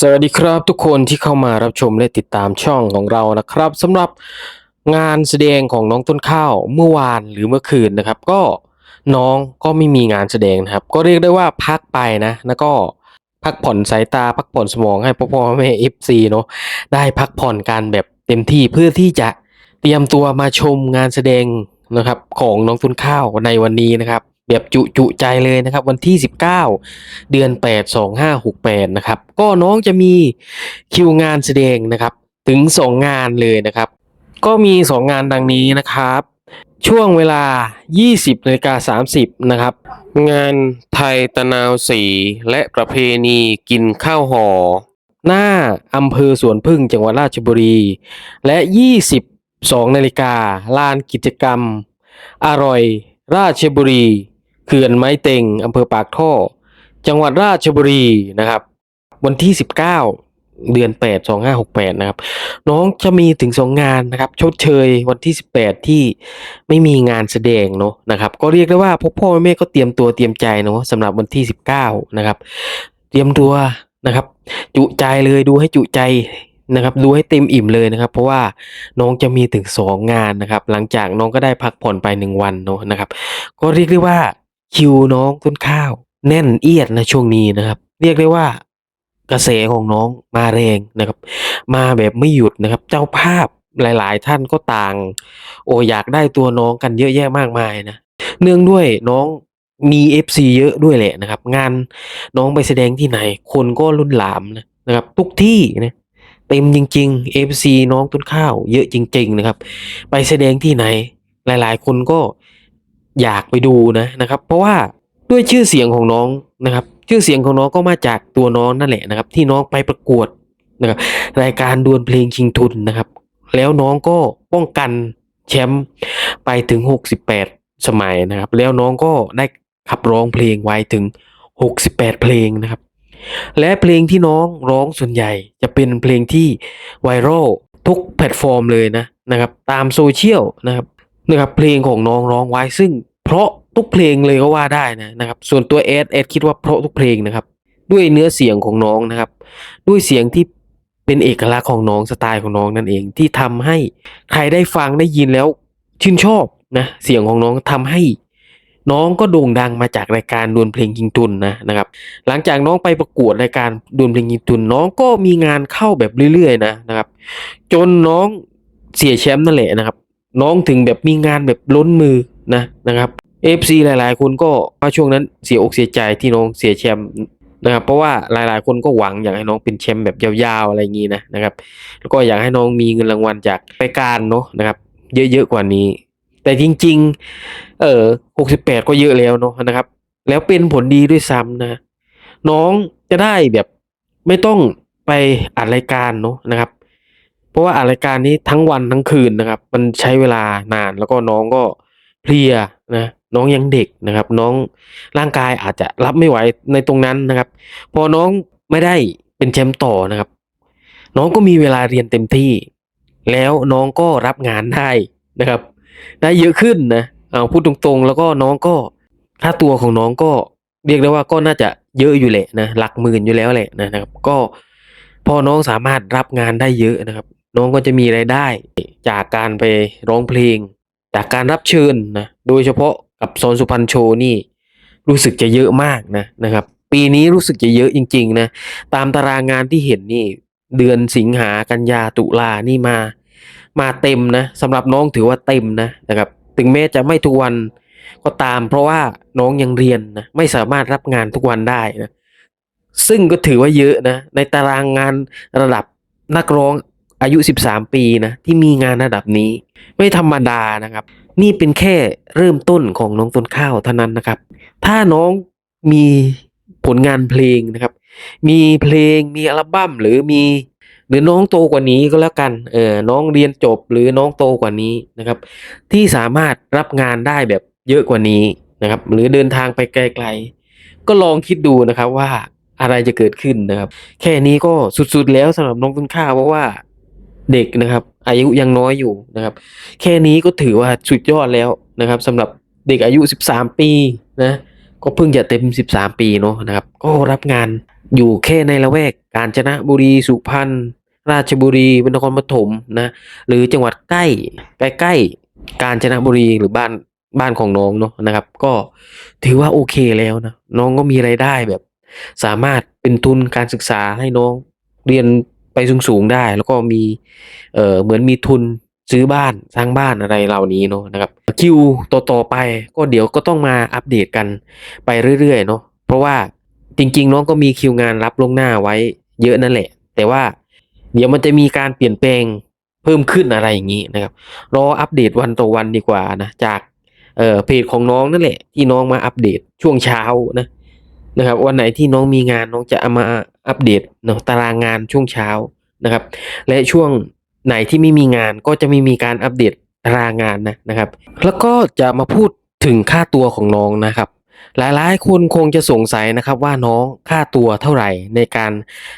สวัสดีครับทุกคนที่เข้ามารับชมและติดตามช่องของเรานะครับสำหรับงานแสดงของน้องต้นข้าวเมื่อวานหรือเมื่อคืนนะครับ ก็น้องก็ไม่มีงานแสดงนะครับ ก็เรียกได้ว่าพักไปนะ แล้วก็พักผ่อนสายตาพักผ่อนสมองให้พ่อพ่อแม่เอฟซีเนาะได้พักผ่อนกันแบบเต็มที่เพื่อที่จะเตรียมตัวมาชมงานแสดงนะครับของน้องต้นข้าวในวันนี้นะครับ แบบจุจุใจเลยนะครับ วันที่ 19 เดือน 8 2568 นะครับ ก็น้องจะมีคิวงานแสดงนะครับ ถึง 2 งานเลยนะครับ ก็มี 2 งานดังนี้นะครับ ช่วงเวลา 20นาฬิกา30 นะครับ งานไทยตะนาวสี และประเพณีกินข้าวห่อหน้าอำเภอสวนพึ่งจังหวัดราชบุรี และ 22นาฬิกาลานกิจกรรม อร่อยราชบุรี เขื่อนไม้เต็งอำเภอปากท่อ จังหวัดราชบุรีนะครับ วันที่ 19 เดือน 8 2568 นะครับ น้องจะมีถึงสองงานนะครับ ชดเชยวันที่ 18 ที่ไม่มีงานแสดงเนาะนะครับ ก็เรียกได้ว่าพวกพ่อแม่ก็เตรียมตัวเตรียมใจเนาะสำหรับวันที่ 19 นะครับ เตรียมตัวนะครับ จุใจเลยดูให้จุใจนะครับดูให้เต็มอิ่มเลยนะครับ เพราะว่าน้องจะมีถึงสองงานนะครับ หลังจากน้องก็ได้พักผ่อนไปหนึ่งวันเนาะนะครับ ก็เรียกได้ว่า คิวน้องต้นข้าว แน่นเอียดนะช่วงนี้นะครับ เรียกได้ว่ากระแสของน้องมาแรงนะครับ มาแบบไม่หยุดนะครับ เจ้าภาพหลาย ๆ ท่านก็ต่าง โออยากได้ตัวน้องกันเยอะแยะมากมายนะเนื่องด้วยน้องมี FC เยอะด้วยแหละนะครับ งานน้องไปแสดงที่ไหน คนก็รุ่นหลามนะนะครับ ทุกที่นะเต็มจริง ๆ FC น้องต้นข้าว เยอะจริง ๆ นะครับ ไปแสดงที่ไหน หลาย ๆ คนก็ อยากไปดูนะนะครับ เพราะว่าด้วยชื่อเสียงของน้องนะครับ ชื่อเสียงของน้องก็มาจากตัวน้องนั่นแหละนะครับ ที่น้องไปประกวดนะครับรายการดวลเพลงชิงทุนนะครับ แล้วน้องก็ป้องกันแชมป์ไปถึง 68 สมัยนะครับ แล้วน้องก็ได้ขับร้องเพลงไว้ถึง 68 เพลงนะครับ และเพลงที่น้องร้องส่วนใหญ่จะเป็นเพลงที่ไวรัลทุกแพลตฟอร์มเลยนะนะครับ ตามโซเชียลนะครับ นะครับเพลงของน้องร้องไว้ซึ่ง เพราะทุกเพลงเลยก็ว่าได้นะนะครับ ส่วนตัวเอสเอสคิดว่าเพราะทุกเพลงนะครับ ด้วยเนื้อเสียงของน้องนะครับ ด้วยเสียงที่เป็นเอกลักษณ์ของน้องสไตล์ของน้องนั่นเองที่ทำให้ใครได้ฟังได้ยินแล้วชื่นชอบนะเสียงของน้องทำให้ น้องก็โด่งดังมาจากรายการดวลเพลงยิงทุนนะนะครับ หลังจากน้องไปประกวดรายการดวลเพลงยิงทุน น้องก็มีงานเข้าแบบเรื่อยๆนะนะครับ จนน้องเสียแชมป์นั่นแหละนะครับ น้องถึงแบบมีงานแบบล้นมือนะนะครับเอฟซีหลาย ๆ คนก็ว่าช่วงนั้นเสียอกเสียใจที่น้องเสียแชมป์นะครับเพราะว่าหลายๆ คนก็หวังอยากให้น้องเป็นแชมป์แบบยาวๆอะไรอย่างนี้นะนะครับแล้วก็อยากให้น้องมีเงินรางวัลจากรายการเนาะนะครับเยอะๆกว่านี้ แต่จริง ๆ เออ68ก็เยอะแล้วเนาะนะครับ แล้วเป็นผลดีด้วยซ้ำนะน้องจะได้แบบไม่ต้องไปอัดรายการเนาะนะครับ ราะว่าอัดรายการนี้ทั้งวันทั้งคืนนะครับ มันใช้เวลานานแล้วก็น้องก็เพลียนะน้องยังเด็กนะครับ น้องร่างกายอาจจะรับไม่ไหวในตรงนั้นนะครับ พอน้องไม่ได้เป็นแชมป์ต่อนะครับ น้องก็มีเวลาเรียนเต็มที่ แล้วน้องก็รับงานได้นะครับ ได้เยอะขึ้นนะเอาพูดตรงๆ แล้วก็น้องก็ค่าตัวของน้องก็เรียกได้ว่าก็น่าจะเยอะอยู่แหละนะหลักหมื่นอยู่แล้วแหละนะครับ ก็พอน้องสามารถรับงานได้เยอะนะครับ น้องก็จะมีรายได้จากการไปร้องเพลง จากการรับเชิญนะโดยเฉพาะกับโซนสุพรรณโชว์นี่รู้สึกจะเยอะมากนะนะครับ ปีนี้รู้สึกจะเยอะจริง ๆ นะ ตามตารางงานที่เห็นนี่เดือนสิงหากันยาตุลานี่มา มาเต็มนะสำหรับน้องถือว่าเต็มนะนะครับ ถึงแม้จะไม่ทุกวันก็ตามเพราะว่าน้องยังเรียนนะไม่สามารถรับงานทุกวันได้นะซึ่งก็ถือว่าเยอะนะในตารางงานระดับนักร้อง อายุ 13 ปีนะที่มีงานระดับนี้ ไม่ธรรมดานะครับ นี่เป็นแค่เริ่มต้นของน้องต้นข้าวเท่านั้นนะครับ ถ้าน้องมีผลงานเพลงนะครับ มีเพลงมีอัลบั้มหรือมี หรือน้องโตกว่านี้ก็แล้วกันเออน้องเรียนจบหรือน้องโตกว่านี้นะครับ ที่สามารถรับงานได้แบบเยอะกว่านี้นะครับ หรือเดินทางไปไกลๆ ก็ลองคิดดูนะครับว่าอะไรจะเกิดขึ้นนะครับ แค่นี้ก็สุดๆแล้วสำหรับน้องต้นข้าวเพราะว่า เด็กนะครับ อายุยังน้อยอยู่นะครับ แค่นี้ก็ถือว่าสุดยอดแล้วนะครับสำหรับเด็กอายุ 13 ปีนะก็เพิ่งจะเต็ม 13 ปีเนาะนะครับ ก็รับงานอยู่แค่ในละแวกกาญจนบุรีสุพรรณราชบุรีนครปฐมนะหรือจังหวัดใกล้ใกล้ๆกาญจนบุรีหรือบ้านบ้านของน้องเนาะนะครับ ก็ถือว่าโอเคแล้วนะน้องก็มีรายได้แบบ สามารถเป็นทุนการศึกษาให้น้องเรียน ไปสูงๆได้ แล้วก็มีเออเหมือนมีทุนซื้อบ้านสร้างบ้านอะไรเหล่านี้เนาะนะครับคิวต่อๆไปก็เดี๋ยวก็ต้องมาอัปเดตกันไปเรื่อยๆเนาะเพราะว่าจริงๆน้องก็มีคิวงานรับล่วงหน้าไว้เยอะนั่นแหละ แต่ว่าเดี๋ยวมันจะมีการเปลี่ยนแปลงเพิ่มขึ้นอะไรอย่างนี้นะครับ รออัปเดตวันต่อวันดีกว่านะจากเอ่อเพจของน้องนั่นแหละ ที่น้องมาอัปเดตช่วงเช้านะนะครับ วันไหนที่น้องมีงานน้องจะเอามา อัปเดตเนาะตารางงานช่วงเช้านะครับ และช่วงไหนที่ไม่มีงานก็จะไม่มีการอัปเดตตารางงานนะนะครับ แล้วก็จะมาพูดถึงค่าตัวของน้องนะครับ หลายๆคนคงจะสงสัยนะครับว่าน้องค่าตัวเท่าไหร่ในการ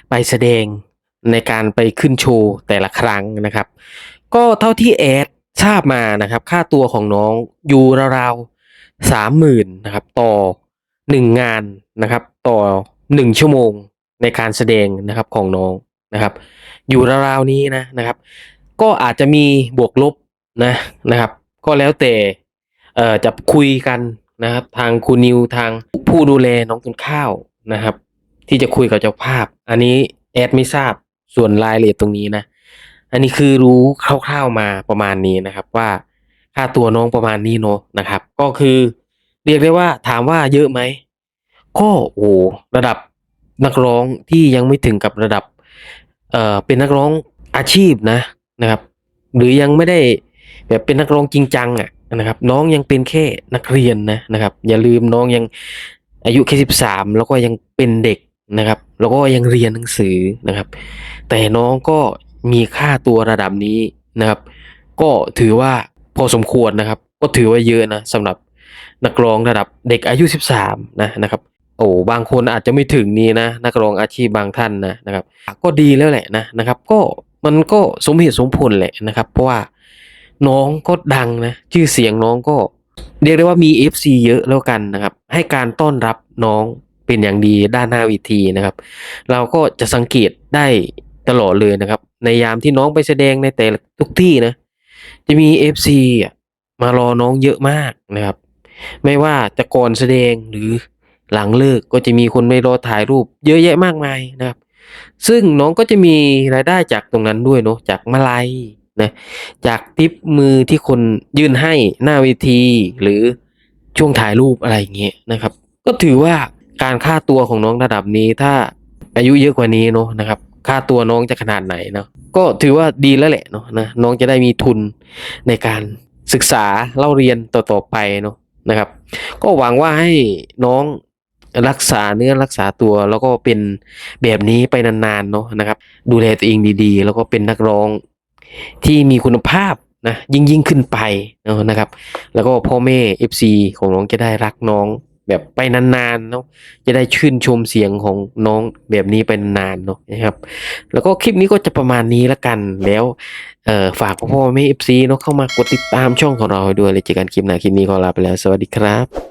ไปแสดงในการไปขึ้นโชว์แต่ละครั้งนะครับ ก็เท่าที่แอดทราบมานะครับ ค่าตัวของน้องอยู่ราวๆสามหมื่นนะครับ ต่อหนึ่งงานนะครับ ต่อหนึ่งชั่วโมง ในการแสดงนะครับของน้องนะครับ อยู่ราวๆนี้นะนะครับ ก็อาจจะมีบวกลบนะนะครับ ก็แล้วแต่เอ่อจะคุยกันนะครับ ทางคุณนิวทางผู้ดูแลน้องต้นข้าวนะครับ ที่จะคุยกับเจ้าภาพ อันนี้แอดไม่ทราบส่วนรายละเอียดตรงนี้นะ อันนี้คือรู้คร่าวๆมาประมาณนี้นะครับว่าค่าตัวน้องประมาณนี้เนอะนะครับ ก็คือเรียกได้ว่าถามว่าเยอะไหมก็โอ้ระดับ นักร้องที่ยังไม่ถึงกับระดับเอ่อเป็นนักร้องอาชีพนะนะครับ หรือยังไม่ได้แบบเป็นนักร้องจริงจังอะนะครับ น้องยังเป็นแค่นักเรียนนะนะครับ อย่าลืมน้องยังอายุแค่สิบสามแล้วก็ยังเป็นเด็กนะครับ แล้วก็ยังเรียนหนังสือนะครับ แต่น้องก็มีค่าตัวระดับนี้นะครับ ก็ถือว่าพอสมควรนะครับ ก็ถือว่าเยอะนะสำหรับนักร้องระดับเด็กอายุ 13นะนะครับ โอ้บางคนอาจจะไม่ถึงนี้นะนักร้องอาชีพบางท่านนะนะครับ ก็ดีแล้วแหละนะนะครับ ก็มันก็สมเหตุสมผลแหละนะครับ เพราะว่าน้องก็ดังนะชื่อเสียงน้องก็ เรียกได้ว่ามี FC เยอะแล้วกันนะครับ ให้การต้อนรับน้องเป็นอย่างดีด้านหน้าเวทีนะครับ เราก็จะสังเกตได้ตลอดเลยนะครับ ในยามที่น้องไปแสดงในแต่ละทุกที่นะ จะมี FC มารอน้องเยอะมากนะครับ ไม่ว่าจะก่อนแสดงหรือ หลังเลิกก็จะมีคนไปรอถ่ายรูปเยอะแยะมากมายนะครับ ซึ่งน้องก็จะมีรายได้จากตรงนั้นด้วยเนาะจากมาลัยนะจากทิปมือที่คนยื่นให้หน้าเวทีหรือช่วงถ่ายรูปอะไรเงี้ยนะครับ ก็ถือว่าการค่าตัวของน้องระดับนี้ถ้าอายุเยอะกว่านี้เนาะนะครับ ค่าตัวน้องจะขนาดไหนเนาะก็ถือว่าดีแล้วแหละเนาะนะน้องจะได้มีทุนในการศึกษาเล่าเรียนต่อๆไปเนาะนะครับ ก็หวังว่าให้น้อง รักษาเนื้อรักษาตัวแล้วก็เป็นแบบนี้ไปนานๆเนาะนะครับ ดูแลตัวเองดีๆ แล้วก็เป็นนักร้องที่มีคุณภาพนะยิ่งยิ่งขึ้นไปเนาะนะครับ แล้วก็พ่อแม่ FC ของน้องจะได้รักน้องแบบไปนานๆเนาะจะได้ชื่นชมเสียงของน้องแบบนี้ไปนานๆเนาะนะครับ แล้วก็คลิปนี้ก็จะประมาณนี้ละกันแล้วเอ่อฝากพ่อแม่ FC เนาะเข้ามากดติดตามช่องของเราด้วยเลยเจอกันคลิปหน้าคลิปนี้ขอลาไปแล้ว สวัสดีครับ